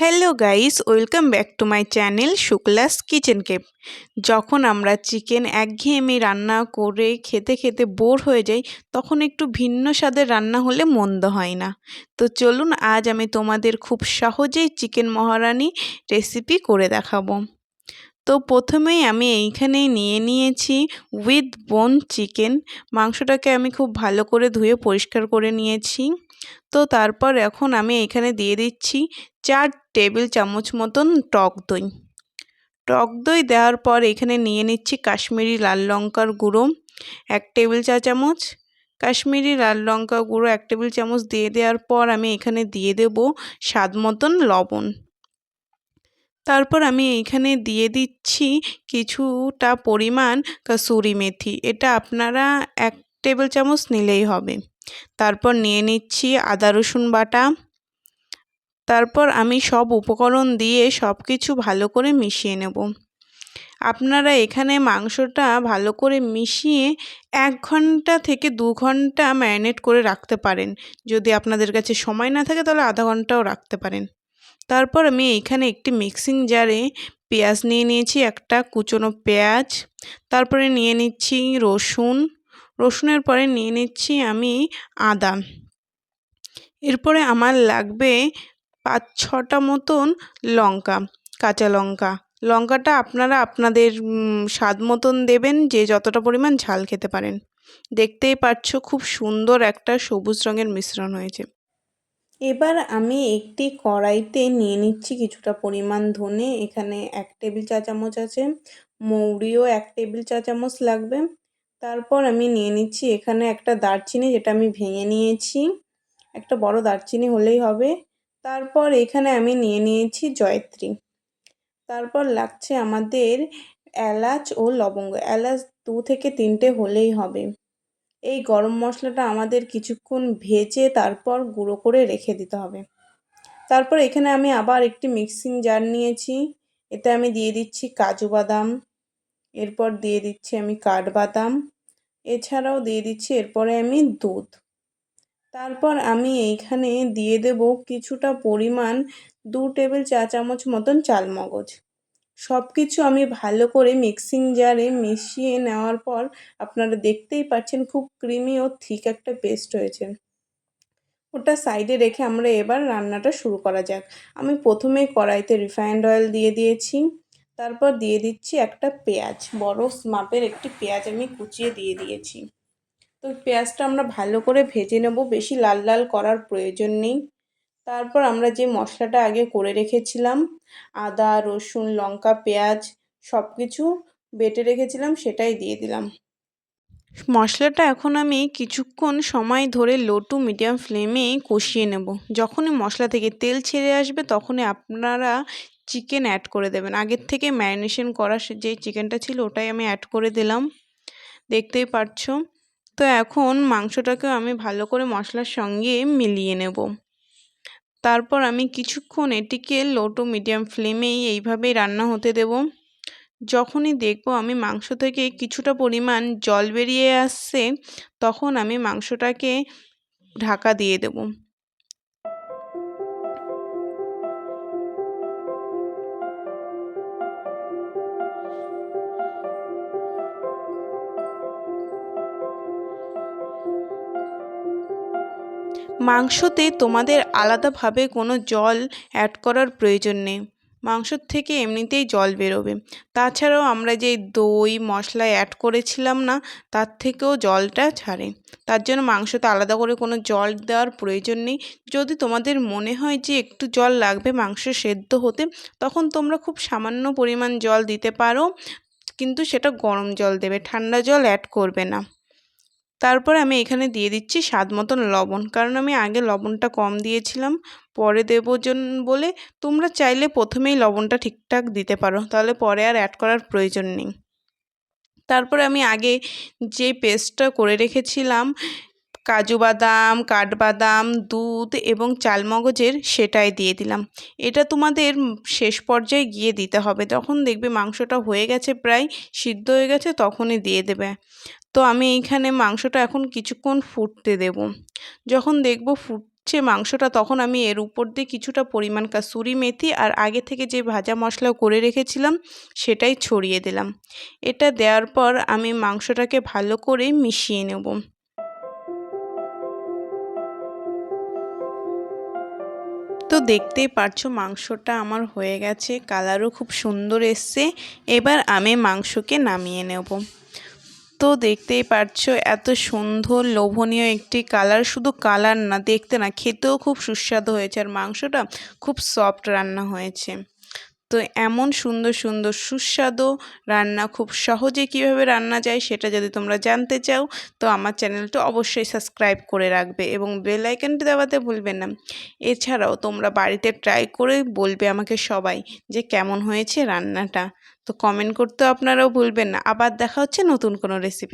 Hello guys, welcome back to my channel Shukla's kitchen Cape. যখন আমরা chicken একঘেয়েমি রান্না করে খেতে খেতে বোর হয়ে যাই, তখন একটু ভিন্ন স্বাদের রান্না হলে মন্দ হয় না। তো চলুন, আজ আমি তোমাদের খুব সহজেই চিকেন মহারানি রেসিপি করে দেখাবো। তো প্রথমেই আমি এইখানেই নিয়ে নিয়েছি উইথ বোন চিকেন। মাংসটাকে আমি খুব ভালো করে ধুয়ে পরিষ্কার করে নিয়েছি। তো তারপর এখন আমি এখানে দিয়ে দিচ্ছি চার টেবিল চামচ মতন টক দই। টক দই দেওয়ার পর এখানে নিয়ে নিচ্ছি কাশ্মীরি লাল লঙ্কার গুঁড়ো এক টেবিল চা চামচ। কাশ্মীরি লাল লঙ্কা গুঁড়ো এক টেবিল চামচ দিয়ে দেওয়ার পর আমি এখানে দিয়ে দেব স্বাদ মতন লবণ। তারপর আমি এইখানে দিয়ে দিচ্ছি কিছুটা পরিমাণ কাসুরি মেথি। এটা আপনারা এক টেবিল চামচ নিলেই হবে। তারপর নিয়ে নিচ্ছি আদা, রসুন বাটা। তারপর আমি সব উপকরণ দিয়ে সব কিছু ভালো করে মিশিয়ে নেব। আপনারা এখানে মাংসটা ভালো করে মিশিয়ে এক ঘণ্টা থেকে দু ঘণ্টা ম্যারিনেট করে রাখতে পারেন। যদি আপনাদের কাছে সময় না থাকে তাহলে আধা ঘন্টাও রাখতে পারেন। তারপর আমি এইখানে একটি মিক্সিং জারে পেঁয়াজ নিয়ে নিয়েছি, একটা কুচনো পেঁয়াজ। তারপরে নিয়ে নিচ্ছি রসুন। রসুনের পরে নিয়ে নিচ্ছি আমি আদা। এরপরে আমার লাগবে পাঁচ ছটা মতন লঙ্কা, কাঁচা লঙ্কা। লঙ্কাটা আপনারা আপনাদের স্বাদ মতন দেবেন যে যতটা পরিমাণ ঝাল খেতে পারেন। দেখতেই পাচ্ছ খুব সুন্দর একটা সবুজ রঙের মিশ্রণ হয়েছে। এবার আমি একটি কড়াইতে নিয়ে নিচ্ছি কিছুটা পরিমাণ ধনে। এখানে এক টেবিল চা চামচ আছে, মৌরিও এক টেবিল চা চামচ লাগবে। তারপর আমি নিয়ে নিচ্ছি এখানে একটা দারচিনি যেটা আমি ভেঙে নিয়েছি। একটা বড় দারচিনি হলেই হবে। তারপর এখানে আমি নিয়ে নিয়েছি জয়ত্রী। তারপর লাগছে আমাদের এলাচ ও লবঙ্গ। এলাচ দু থেকে তিনটে হলেই হবে। এই গরম মশলাটা আমাদের কিছুক্ষণ ভেজে তারপর গুঁড়ো করে রেখে দিতে হবে। তারপর এখানে আমি আবার একটি মিক্সিং জার নিয়েছি। এতে আমি দিয়ে দিচ্ছি কাজু বাদাম। এরপর দিয়ে দিচ্ছি আমি কাঠবাদাম এছাড়াও দিয়ে দিচ্ছি, এরপরে আমি দুধ। তারপর আমি এইখানে দিয়ে দেব কিছুটা পরিমাণ দু টেবিল চা চামচ মতন চালমগজ। সব কিছু আমি ভালো করে মিক্সিং জারে মিশিয়ে নেওয়ার পর আপনারা দেখতেই পাচ্ছেন খুব ক্রিমি ও থিক একটা পেস্ট হয়েছে। ওটা সাইডে রেখে আমরা এবার রান্নাটা শুরু করা যাক। আমি প্রথমে কড়াইতে রিফাইন্ড অয়েল দিয়ে দিয়েছি। তারপর দিয়ে দিচ্ছি একটা পেঁয়াজ। বড় মাপের একটি পেঁয়াজ আমি কুচিয়ে দিয়ে দিয়েছি। তো পেঁয়াজটা আমরা ভালো করে ভেজে নেব, বেশি লাল লাল করার প্রয়োজন নেই। তারপর আমরা যে মশলাটা আগে করে রেখেছিলাম, আদা, রসুন, লঙ্কা, পেঁয়াজ সব কিছু বেটে রেখেছিলাম, সেটাই দিয়ে দিলাম। মশলাটা এখন আমি কিছুক্ষণ সময় ধরে লো টু মিডিয়াম ফ্লেমে কষিয়ে নেব। যখনই মশলা থেকে তেল ছেড়ে আসবে, তখনই আপনারা চিকেন অ্যাড করে দেবেন। আগের থেকে ম্যারিনেশন করা যে চিকেনটা ছিল, ওটাই আমি অ্যাড করে দিলাম। দেখতেই পাচ্ছ তো এখন মাংসটাকেও আমি ভালো করে মশলার সঙ্গে মিলিয়ে নেব। তারপর আমি কিছুক্ষণ এটিকে লো টু মিডিয়াম ফ্লেমেই এইভাবেই রান্না হতে দেব। যখনই দেখব আমি মাংস থেকে কিছুটা পরিমাণ জল বেরিয়ে আসছে, তখন আমি মাংসটাকে ঢাকা দিয়ে দেব। মাংসতে তোমাদের আলাদাভাবে কোনো জল অ্যাড করার প্রয়োজন নেই। মাংসর থেকে এমনিতেই জল বেরোবে। তাছাড়াও আমরা যে দই, মশলা অ্যাড করেছিলাম না, তার থেকেও জলটা ছাড়ে। তার জন্য মাংসতে আলাদা করে কোনো জল দেওয়ার প্রয়োজন নেই। যদি তোমাদের মনে হয় যে একটু জল লাগবে মাংস সেদ্ধ হতে, তখন তোমরা খুব সামান্য পরিমাণ জল দিতে পারো, কিন্তু সেটা গরম জল দেবে। ঠান্ডা জল অ্যাড করবে না। তারপরে আমি এখানে দিয়ে দিচ্ছি স্বাদ মতন লবণ। কারণ আমি আগে লবণটা কম দিয়েছিলাম, পরে দেবো বলে তোমরা চাইলে প্রথমেই লবণটা ঠিকঠাক দিতে পারো, তাহলে পরে আর অ্যাড করার প্রয়োজন নেই। তারপরে আমি আগে যে পেস্টটা করে রেখেছিলাম, কাজু বাদাম, কাঠবাদাম, দুধ এবং চালমগজের সেটাই দিয়ে দিলাম। এটা তোমাদের শেষ পর্যায়ে গিয়ে দিতে হবে, তখন দেখবে মাংসটা হয়ে গেছে প্রায়, সিদ্ধ হয়ে গেছে, তখনই দিয়ে দেবে। তো আমি এইখানে মাংসটা এখন কিছুক্ষণ ফুটতে দেব। যখন দেখব ফুট হচ্ছে মাংসটা তখন আমি এর উপর দিয়ে কিছুটা পরিমাণ কাসুরি মেথি আর আগে থেকে যে ভাজা মশলা করে রেখেছিলাম সেটাই ছড়িয়ে দিলাম। এটা দেওয়ার পর আমি মাংসটাকে ভালো করে মিশিয়ে নেব। তো দেখতেই পারছ মাংসটা আমার হয়ে গেছে কালারও খুব সুন্দর এসছে। এবার আমি মাংসকে নামিয়ে নেব। তো দেখতেই পারছ, এত সুন্দর, লোভনীয় একটি কালার। শুধু কালার না, দেখতে না, খেতেও খুব সুস্বাদু হয়েছে আর মাংসটা খুব সফট রান্না হয়েছে। তো এমন সুন্দর সুন্দর, সুস্বাদু রান্না, খুব সহজে কীভাবে রান্না যায় সেটা যদি তোমরা জানতে চাও, তো আমার চ্যানেলটা অবশ্যই সাবস্ক্রাইব করে রাখবে এবং বেল আইকনটি দেওয়াতে ভুলবে না। এছাড়াও তোমরা বাড়িতে ট্রাই করে বলবে আমাকে সবাই যে কেমন হয়েছে রান্নাটা। তো কমেন্ট করতেও আপনারাও ভুলবেন না। আবার দেখা হচ্ছে নতুন কোনো রেসিপি